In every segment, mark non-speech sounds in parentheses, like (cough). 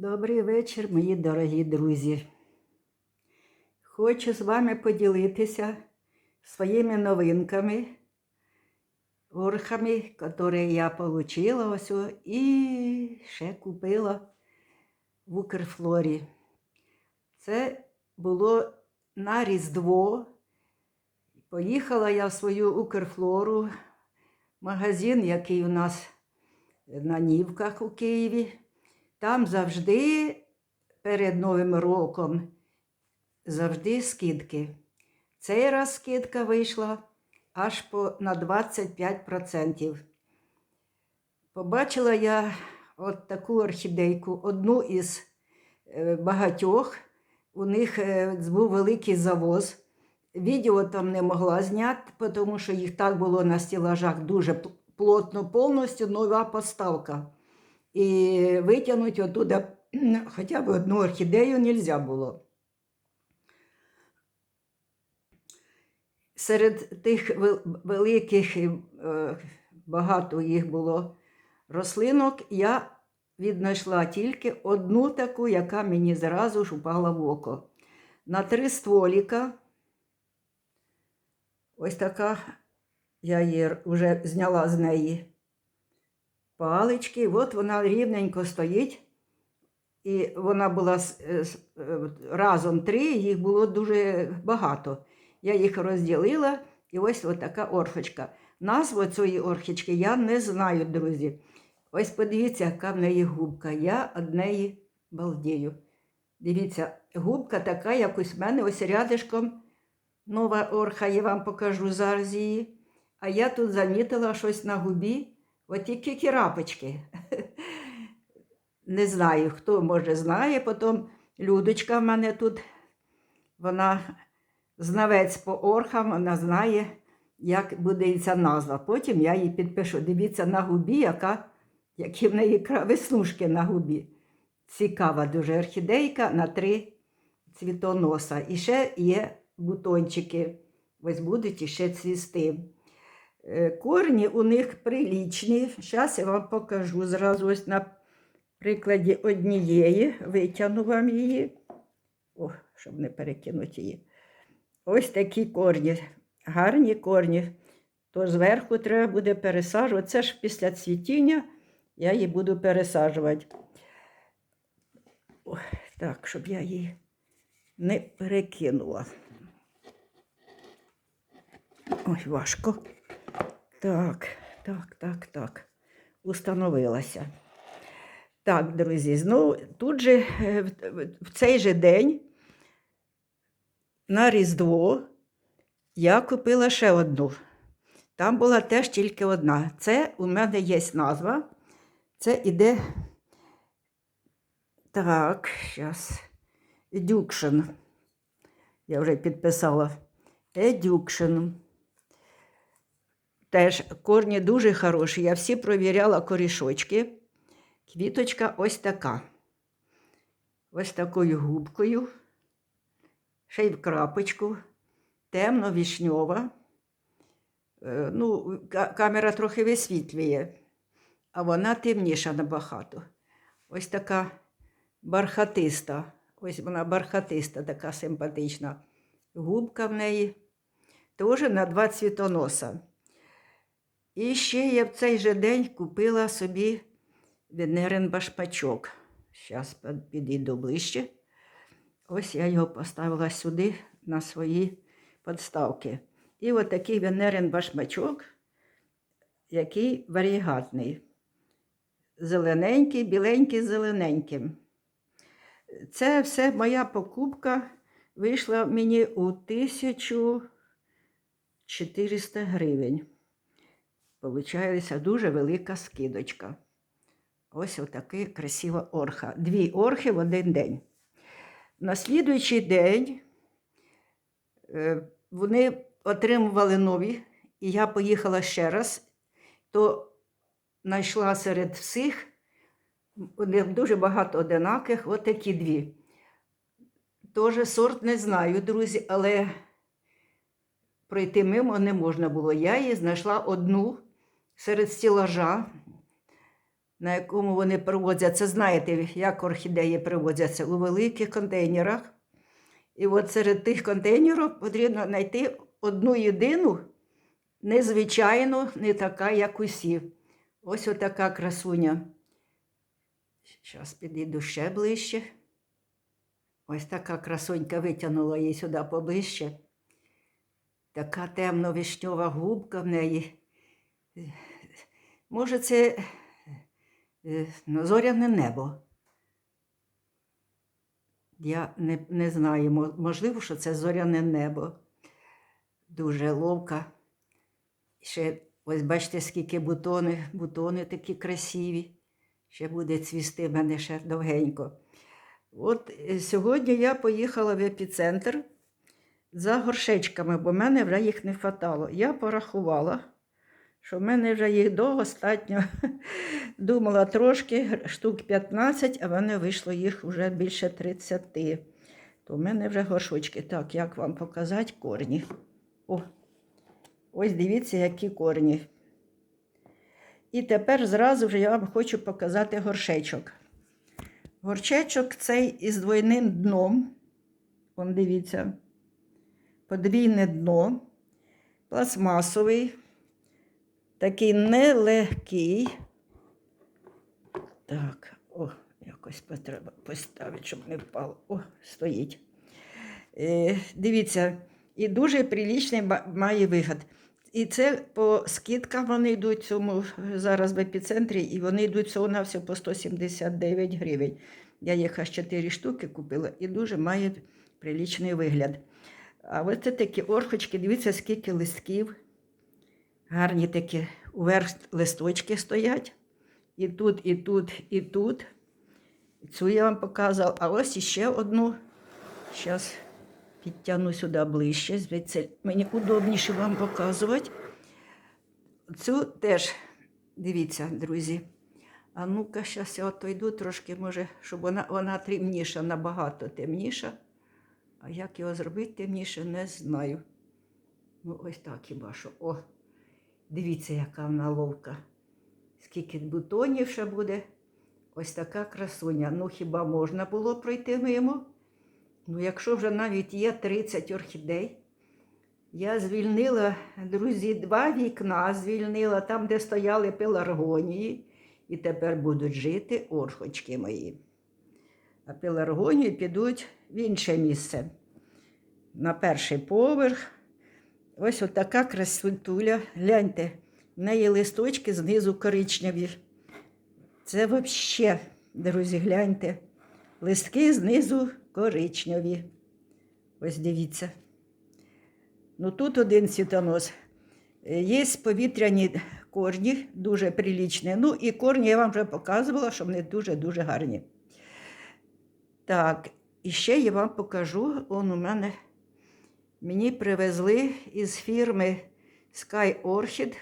Добрий вечір, мої дорогі друзі. Хочу з вами поділитися своїми новинками, орхами, які я отримала ось і ще купила в Укрфлорі. Це було на Різдво. Поїхала я в свою Укрфлору, магазин, який у нас на Нівках у Києві. Там завжди перед Новим роком завжди скидки. Цей раз скидка вийшла аж по, на 25%. Побачила я от таку орхідейку, одну із е, багатьох. У них е, був великий завоз. Відео там не могла зняти, тому що їх так було на стілажах дуже плотно, повністю нова поставка. І витягнути оттуда (clears throat) хоча б одну орхідею не можна було. Серед тих великих, е, багато їх було рослинок, я віднайшла тільки одну таку, яка мені зразу ж упала в око. На три стволіка. Ось така, я її вже зняла з неї палички. От вона рівненько стоїть. І вона була е, е, разом три, їх було дуже багато. Я їх розділила, і ось така орхочка. Назву цієї орхочки я не знаю, друзі. Ось подивіться, яка в неї губка. Я од неї балдію. Дивіться, губка така, як ось в мене, ось рядишком. Нова орха, я вам покажу зараз її. А я тут замітила щось на губі, от тільки кірапочки. (laughs) Не знаю, хто може знає. Потім Людочка в мене тут, вона знавець по орхам, вона знає, як буде ця назва. Потім я її підпишу. Дивіться на губі, яка, які в неї веснушки на губі. Цікава дуже орхідейка на три цвітоноса. І ще є бутончики. Ось будуть іще цвісти. Е, Корні у них прилічні. Зараз я вам покажу зразу ось на прикладі однієї. Витягну вам її. О, щоб не перекинути її. Ось такі корні, гарні корні. То зверху треба буде пересаджувати. Це ж після цвітіння я її буду пересаджувати. О, так, щоб я її не перекинула. Ой, важко. Так, так, так, так. Установилася. Так, друзі, знову тут же е, в- цей же день на Різдво я купила ще одну. Там була теж тільки одна. Це у мене є назва. Це іде. Так, зараз. Eduction. Я вже підписала. Eduction. Теж корні дуже хороші. Я всі провіряла корішочки. Квіточка ось така. Ось такою губкою. Ще й в крапочку. Темно-вішньова. Е, Ну, камера трохи висвітлює, а вона темніша набагато. Ось така бархатиста. Ось вона бархатиста, така симпатична. Губка в неї. Теж на два цвітоноса. І ще я в цей же день купила собі венерин башпачок. Зараз підійду ближче. Ось я його поставила сюди на свої подставки. І от такий венерин башмачок, який варігатний. Зелененький, біленький, зелененьким. Це все моя покупка вийшла мені у 1400 гривень. Получається дуже велика скидочка. Ось отака красива орха. Дві орхи в один день. На слідуючий день е, вони отримували нові, і я поїхала ще раз, то знайшла серед всіх у дуже багато одинаких, от такі дві. Тоже сорт не знаю, друзі, але пройти мимо не можна було. Я її знайшла одну серед стілажа. на якому вони привозяться. Знаєте, як орхідеї привозяться у великих контейнерах. І от серед тих контейнерів потрібно знайти одну єдину, незвичайну, не така, як усі. Ось отака красуня. Зараз підійду ще ближче. Ось така красунька витягнула її сюди поближче. Така темно-вишньова губка в неї. Може, це е, ну, зоряне небо. Я не, не знаю, можливо, що це зоряне небо. Дуже ловка. Ще ось бачите, скільки бутони, бутони такі красиві. Ще буде цвісти в мене ще довгенько. От е, сьогодні я поїхала в епіцентр за горшечками, бо в мене вже їх не хватало. Я порахувала, що в мене вже їх достатньо. (laughs) Думала трошки, штук 15, а в мене вийшло їх вже більше 30. То в мене вже горшочки. Так, як вам показати корні? О, ось дивіться, які корні. І тепер зразу вже я вам хочу показати горшечок. Горчечок цей із двойним дном. Вон дивіться. Подвійне дно, пластмасовий, такий нелегкий. Так, о, якось треба поставити, щоб не впало. О, стоїть. Е, дивіться, і дуже прилічний має вигляд. І це по скидкам вони йдуть цьому зараз в епіцентрі, і вони йдуть всього на все по 179 гривень. Я їх аж 4 штуки купила і дуже має прилічний вигляд. А ось це такі орхочки, дивіться, скільки листків. Гарні такі уверх листочки стоять. І тут, і тут, і тут. Цю я вам показувала. А ось іще одну. Зараз підтягну сюди ближче. Звідси мені удобніше вам показувати. Цю теж, дивіться, друзі. А ну-ка, зараз я отойду трошки, може, щоб вона, вона темніша, набагато темніша. А як його зробити темніше, не знаю. Ну, ось так хіба що. О, дивіться, яка вона ловка. Скільки бутонів ще буде. Ось така красуня. Ну, хіба можна було пройти мимо? Ну, якщо вже навіть є 30 орхідей, я звільнила, друзі, два вікна звільнила там, де стояли пеларгонії, і тепер будуть жити орхочки мої. А пеларгонії підуть в інше місце. На перший поверх. Ось отака красотуля. Гляньте, в неї листочки знизу коричневі. Це взагалі, друзі, гляньте. Листки знизу коричневі. Ось дивіться. Ну тут один світонос. Є повітряні корні, дуже прилічні. Ну і корні я вам вже показувала, що вони дуже-дуже гарні. Так, і ще я вам покажу. Он у мене мені привезли із фірми Sky Orchid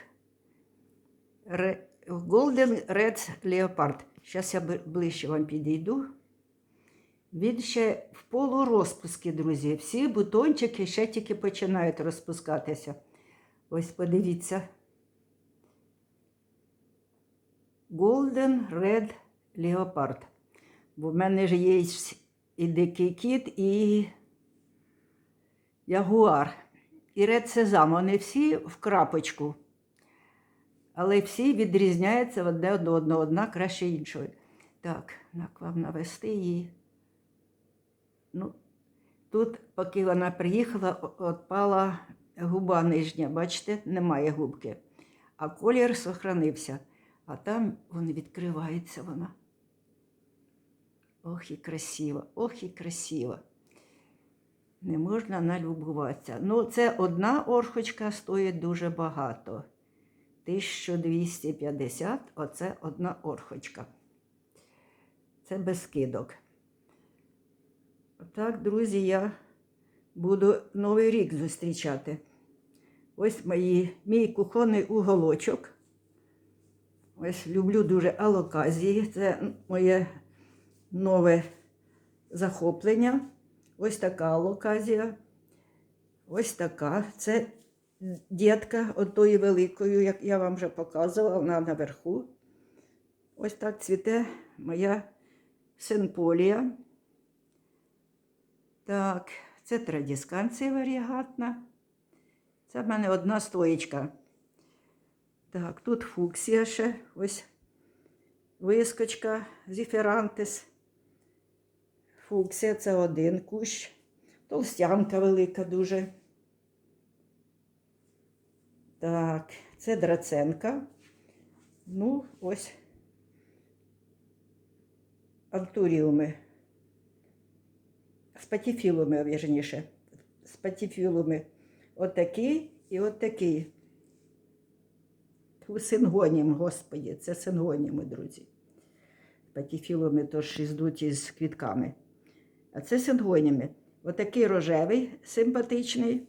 Golden Red Leopard. Зараз я ближче вам підійду. Він ще в полурозпуску, друзі. Всі бутончики ще тільки починають розпускатися. Ось подивіться. Golden Red Leopard. Бо в мене ж є і дикий кіт, і ягуар. І Ред Сезам. Вони всі в крапочку. Але всі відрізняються одне від одного, одна краще іншої. Так, як вам навести її. Ну, тут, поки вона приїхала, отпала губа нижня. Бачите, немає губки. А колір сохранився. А там він відкривається вона. Ох і красиво, ох і красиво. Не можна налюбуватися. Ну, це одна орхочка стоїть дуже багато. 1250 оце одна орхочка. Це без скидок. Так, друзі, я буду Новий рік зустрічати. Ось мої, мій кухонний уголочок. Ось люблю дуже алоказії. Це моє нове захоплення. Ось така алоказія. Ось така. Це дітка отої великою, як я вам вже показувала, вона наверху. Ось так цвіте моя синполія. Так, це традісканція варігатна. Це в мене одна стоїчка. Так, тут фуксія ще ось вискочка, зіферантис. Фуксія це один кущ. Толстянка велика дуже. Так, це драценка. Ну, ось антуріуми. Спатіфілуми, вірніше. Спатіфілуми. Отакий і отакий. Сингонім, господі, це сингоніми, друзі. Спатіфілуми тож йдуть із квітками. А це сингоніми. Отакий рожевий, симпатичний,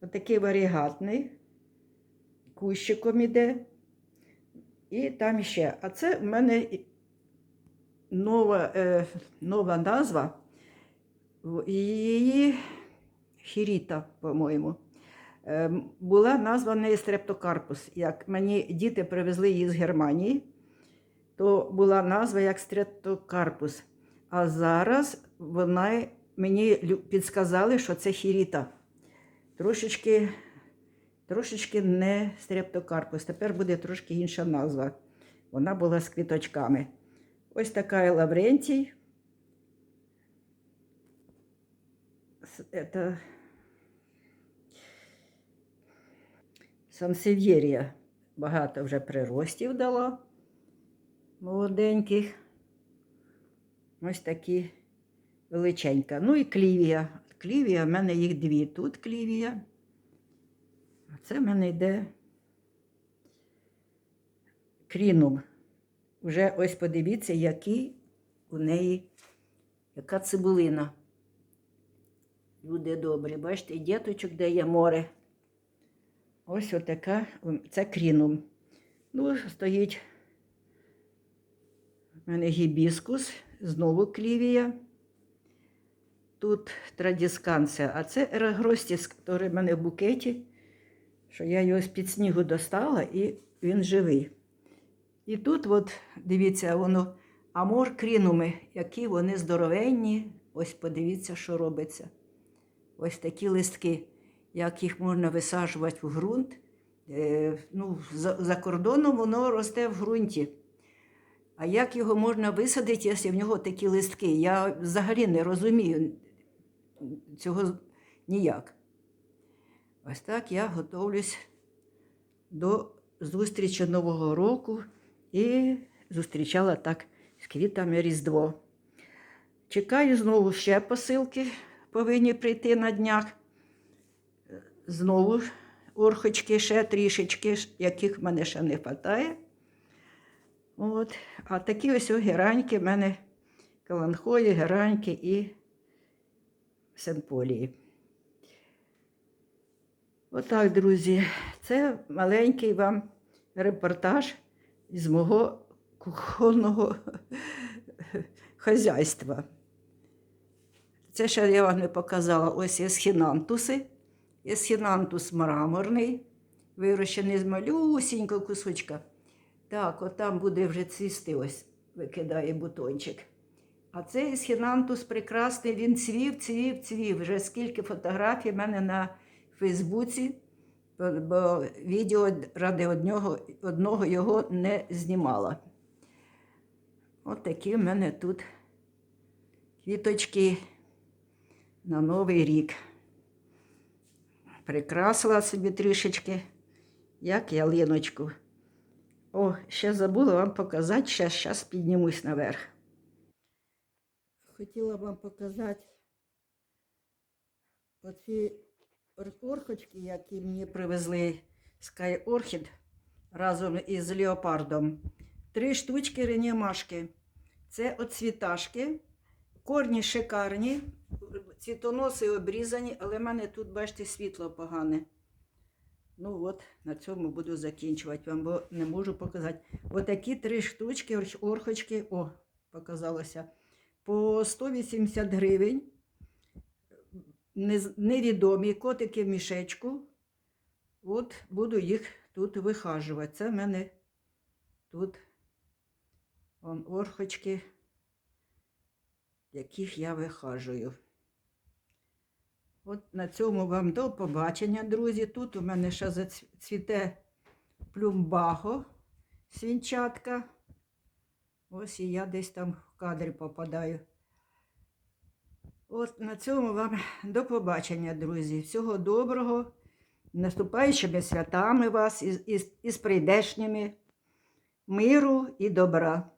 отакий варігатний, кущиком іде. І там ще. А це в мене нова, е, нова назва. Її хіріта, по-моєму. Е, була названа стрептокарпус. Як мені діти привезли її з Германії, то була назва як стрептокарпус. А зараз вона мені підсказали, що це хіріта. Трошечки, трошечки не стрептокарпус. Тепер буде трошки інша назва. Вона була з квіточками. Ось така Лаврентій. Это Сансев'єрія. Багато вже приростів дала молоденьких. Ось такі величенька. Ну і клівія. Клівія, в мене їх дві. Тут клівія. А це в мене йде крінум. Вже ось подивіться, які у неї, яка цибулина. Люди добрі, бачите, діточок дає море. Ось отака, це крінум. Ну, стоїть у мене гібіскус, знову клівія. Тут традісканція, а це ерагростіс, який в мене в букеті, що я його з-під снігу достала і він живий. І тут, от, дивіться, воно амор крінуми, які вони здоровенні. Ось подивіться, що робиться. Ось такі листки, як їх можна висаджувати в ґрунт. Е, ну, за, за кордоном воно росте в ґрунті. А як його можна висадити, якщо в нього такі листки? Я взагалі не розумію цього ніяк. Ось так я готовлюсь до зустрічі Нового року і зустрічала так з квітами Різдво. Чекаю знову ще посилки, повинні прийти на днях. Знову орхочки, ще трішечки, яких в мене ще не вистачає. От. А такі ось гераньки в мене каланхої, гераньки і симполії. Отак, друзі, це маленький вам репортаж з мого кухонного хазяйства. Це ще я вам не показала. Ось есхінантуси. Есхінантус мраморний, вирощений з малюсінького кусочка. Так, от там буде вже цвісти, ось викидає бутончик. А цей есхінантус прекрасний, він цвів, цвів, цвів. Вже скільки фотографій в мене на Фейсбуці, бо відео ради одного, одного його не знімала. От такі в мене тут квіточки на Новий рік. Прикрасила собі трішечки, як ялиночку. О, ще забула вам показати, зараз піднімусь наверх. Хотіла вам показати оці орхочки, які мені привезли Sky Orchid разом із леопардом. Три штучки ренімашки. Це оцвіташки. Корні шикарні, цвітоноси обрізані, але в мене тут, бачите, світло погане. Ну от, на цьому буду закінчувати вам, бо не можу показати. Отакі три штучки, орхочки, о, показалося, по 180 гривень. Невідомі котики в мішечку. От буду їх тут вихажувати. Це в мене тут Вон орхочки, яких я вихажую. От на цьому вам до побачення, друзі. Тут у мене ще зацвіте плюмбаго, свінчатка. Ось і я десь там в кадрі попадаю. От на цьому вам до побачення, друзі. Всього доброго. Наступаючими святами вас із, із, із прийдешніми миру і добра.